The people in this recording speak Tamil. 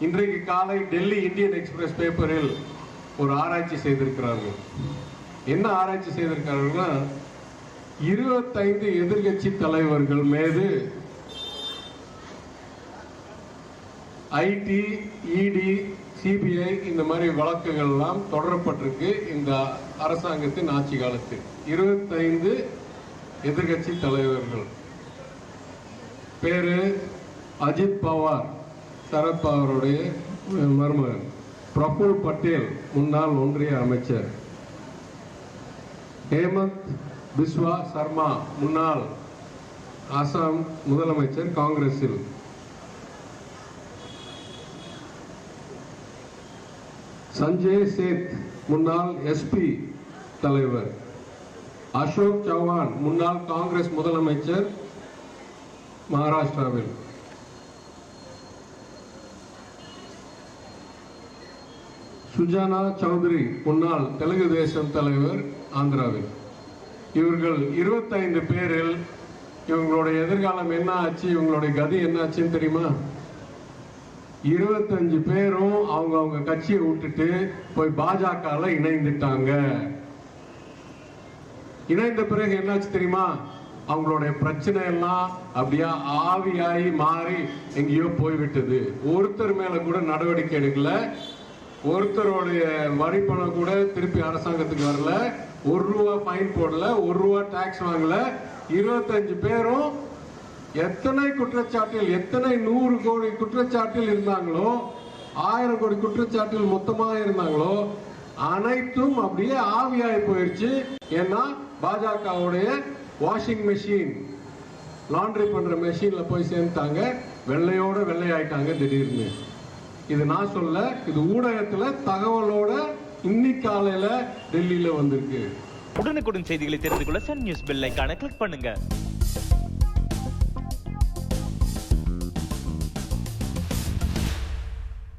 இன்றைக்கு காலை டெல்லி இந்தியன் எக்ஸ்பிரஸ் பேப்பரில் ஒரு ஆராய்ச்சி செய்திருக்கிறார்கள். என்ன ஆராய்ச்சி செய்திருக்கிறார்கள்னா இருபத்தைந்து எதிர்க்கட்சி தலைவர்கள் மீது ஐடி இடி சிபிஐ இந்த மாதிரி வழக்குகள் எல்லாம் தொடரப்பட்டிருக்கு இந்த அரசாங்கத்தின் ஆட்சி காலத்தில். இருபத்தைந்து எதிர்க்கட்சி தலைவர்கள். பேரு அஜித் பவார். சரத் அவருடைய மருமகன் பிரபுல் பட்டேல் முன்னாள் ஒன்றிய அமைச்சர். ஹேமந்த் பிஸ்வா சர்மா முன்னாள் அசாம் முதலமைச்சர் காங்கிரஸில். சஞ்சய் சேத் முன்னாள் எஸ்பி தலைவர். அசோக் சௌஹான் முன்னாள் காங்கிரஸ் முதலமைச்சர் மகாராஷ்டிராவில். சுஜானா சௌத்ரி முன்னாள் தெலுங்கு தேசம் தலைவர் ஆந்திராவில். இவர்கள் இருபத்தைந்து பேரில் இவங்களுடைய எதிர்காலம் என்ன ஆச்சு இவங்களுடைய கதி என்ன ஆச்சுன்னு தெரியுமா? இருபத்தஞ்சு பேரும் அவங்க அவங்க கட்சியை விட்டுட்டு போய் பாஜகவில் இணைந்துட்டாங்க. இணைந்த பிறகு என்னாச்சு தெரியுமா? அவங்களுடைய பிரச்சனை எல்லாம் அப்படியே ஆவியாகி மாறி எங்கேயோ போய்விட்டது. ஒருத்தர் மேல கூட நடவடிக்கை எடுக்கல. ஒருத்தருடைய வரி பணம் கூட திருப்பி அரசாங்கத்துக்கு வரல. ஒரு ரூபா ஃபைன் போடல ஒரு ரூபா டாக்ஸ் வாங்கல. இருபத்தஞ்சு பேரும் எத்தனை குற்றச்சாட்டில் எத்தனை நூறு கோடி குற்றச்சாட்டில் இருந்தாங்களோ ஆயிரம் கோடி குற்றச்சாட்டில் மொத்தமாக இருந்தாங்களோ அனைத்தும் அப்படியே ஆவியாகி போயிடுச்சு ஏன்னா பாஜகவுடைய வாஷிங் மெஷின் லாண்ட்ரி பண்ற மெஷின்ல போய் சேர்ந்துட்டாங்க. வெள்ளையோட வெள்ளையாயிட்டாங்க திடீர்னு. இது நான் சொல்ல இது ஊடகத்துல தகவலோட இன்னைக்கு காலையில டெல்லியில வந்திருக்கு. உடனுக்குடன் செய்திகளை தெரிந்து கொள்ள சன் நியூஸ் பெல் ஐக்கான கிளிக் பண்ணுங்க.